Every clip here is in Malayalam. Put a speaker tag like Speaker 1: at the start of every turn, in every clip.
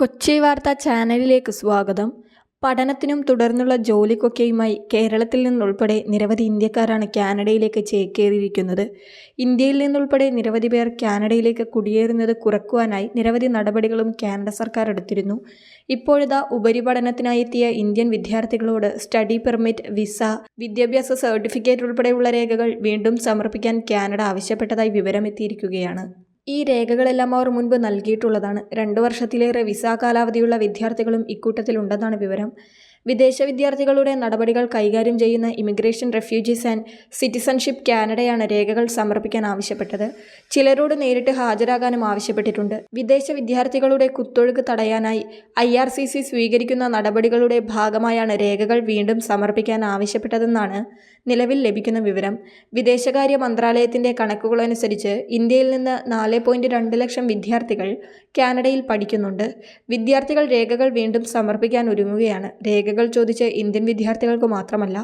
Speaker 1: കൊച്ചി വാർത്താ ചാനലിലേക്ക് സ്വാഗതം. പഠനത്തിനും തുടർന്നുള്ള ജോലിക്കൊക്കെയുമായി കേരളത്തിൽ നിന്നുൾപ്പെടെ നിരവധി ഇന്ത്യക്കാരാണ് കാനഡയിലേക്ക് ചേക്കേറിയിരിക്കുന്നത്. ഇന്ത്യയിൽ നിന്നുൾപ്പെടെ നിരവധി പേർ കാനഡയിലേക്ക് കുടിയേറുന്നത് കുറക്കുവാനായി നിരവധി നടപടികളും കാനഡ സർക്കാർ എടുത്തിരുന്നു. ഇപ്പോഴിതാ ഉപരിപഠനത്തിനായി എത്തിയ ഇന്ത്യൻ വിദ്യാർത്ഥികളോട് സ്റ്റഡി പെർമിറ്റ് വിസ വിദ്യാഭ്യാസ സർട്ടിഫിക്കറ്റ് ഉൾപ്പെടെയുള്ള രേഖകൾ വീണ്ടും സമർപ്പിക്കാൻ കാനഡ ആവശ്യപ്പെട്ടതായി വിവരമെത്തിയിരിക്കുകയാണ്. ഈ രേഖകളെല്ലാം അവർ മുൻപ് നൽകിയിട്ടുള്ളതാണ്. രണ്ടു വർഷത്തിലേറെ വിസ കാലാവധിയുള്ള വിദ്യാർത്ഥികളും ഇക്കൂട്ടത്തിലുണ്ടെന്നാണ് വിവരം. വിദേശ വിദ്യാർത്ഥികളുടെ നടപടികൾ കൈകാര്യം ചെയ്യുന്ന ഇമിഗ്രേഷൻ റെഫ്യൂജീസ് ആൻഡ് സിറ്റിസൺഷിപ്പ് കാനഡയാണ് രേഖകൾ സമർപ്പിക്കാൻ ആവശ്യപ്പെട്ടത്. ചിലരോട് നേരിട്ട് ഹാജരാകാനും ആവശ്യപ്പെട്ടിട്ടുണ്ട്. വിദേശ വിദ്യാർത്ഥികളുടെ കുത്തൊഴുക്ക് തടയാനായി ഐ ആർ സി സി സ്വീകരിക്കുന്ന നടപടികളുടെ ഭാഗമായാണ് രേഖകൾ വീണ്ടും സമർപ്പിക്കാൻ ആവശ്യപ്പെട്ടതെന്നാണ് നിലവിൽ ലഭിക്കുന്ന വിവരം. വിദേശകാര്യ മന്ത്രാലയത്തിന്റെ കണക്കുകളനുസരിച്ച് ഇന്ത്യയിൽ നിന്ന് നാല് പോയിന്റ് രണ്ട് ലക്ഷം വിദ്യാർത്ഥികൾ കാനഡയിൽ പഠിക്കുന്നുണ്ട്. വിദ്യാർത്ഥികൾ രേഖകൾ വീണ്ടും സമർപ്പിക്കാൻ ഒരുങ്ങുകയാണ്. രേഖകൾ ചോദിച്ച ഇന്ത്യൻ വിദ്യാർത്ഥികൾക്ക് മാത്രമല്ല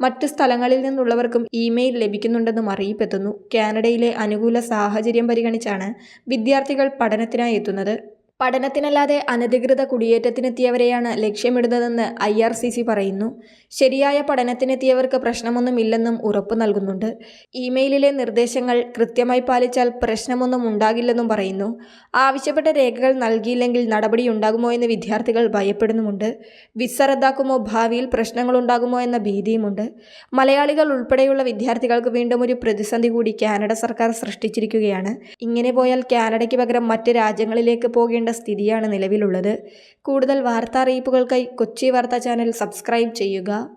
Speaker 1: മറ്റ് സ്ഥലങ്ങളിൽ നിന്നുള്ളവർക്കും ഇമെയിൽ ലഭിക്കുന്നുണ്ടെന്നും അറിയിപ്പെത്തുന്നു. കാനഡയിലെ അനുകൂല സാഹചര്യം പരിഗണിച്ചാണ് വിദ്യാർത്ഥികൾ പഠനത്തിനായി എത്തുന്നത്. പഠനത്തിനല്ലാതെ അനധികൃത കുടിയേറ്റത്തിനെത്തിയവരെയാണ് ലക്ഷ്യമിടുന്നതെന്ന് ഐ ആർ സി സി പറയുന്നു. ശരിയായ പഠനത്തിനെത്തിയവർക്ക് പ്രശ്നമൊന്നുമില്ലെന്നും ഉറപ്പു നൽകുന്നുണ്ട്. ഇമെയിലിലെ നിർദ്ദേശങ്ങൾ കൃത്യമായി പാലിച്ചാൽ പ്രശ്നമൊന്നും ഉണ്ടാകില്ലെന്നും പറയുന്നു. ആവശ്യപ്പെട്ട രേഖകൾ നൽകിയില്ലെങ്കിൽ നടപടിയുണ്ടാകുമോ എന്ന് വിദ്യാർത്ഥികൾ ഭയപ്പെടുന്നുമുണ്ട്. വിസ റദ്ദാക്കുമോ? ഭാവിയിൽ പ്രശ്നങ്ങളുണ്ടാകുമോ എന്ന ഭീതിയുമുണ്ട്. മലയാളികൾ ഉൾപ്പെടെയുള്ള വിദ്യാർത്ഥികൾക്ക് വീണ്ടും ഒരു പ്രതിസന്ധി കൂടി കാനഡ സർക്കാർ സൃഷ്ടിച്ചിരിക്കുകയാണ്. ഇങ്ങനെ പോയാൽ കാനഡയ്ക്ക് പകരം മറ്റ് രാജ്യങ്ങളിലേക്ക് പോകേണ്ട സ്ഥിതിയാണ് നിലവിലുള്ളത്. കൂടുതൽ വാർത്താ അറിയിപ്പുകൾക്കായി കൊച്ചി വാർത്താ ചാനൽ സബ്സ്ക്രൈബ് ചെയ്യുക.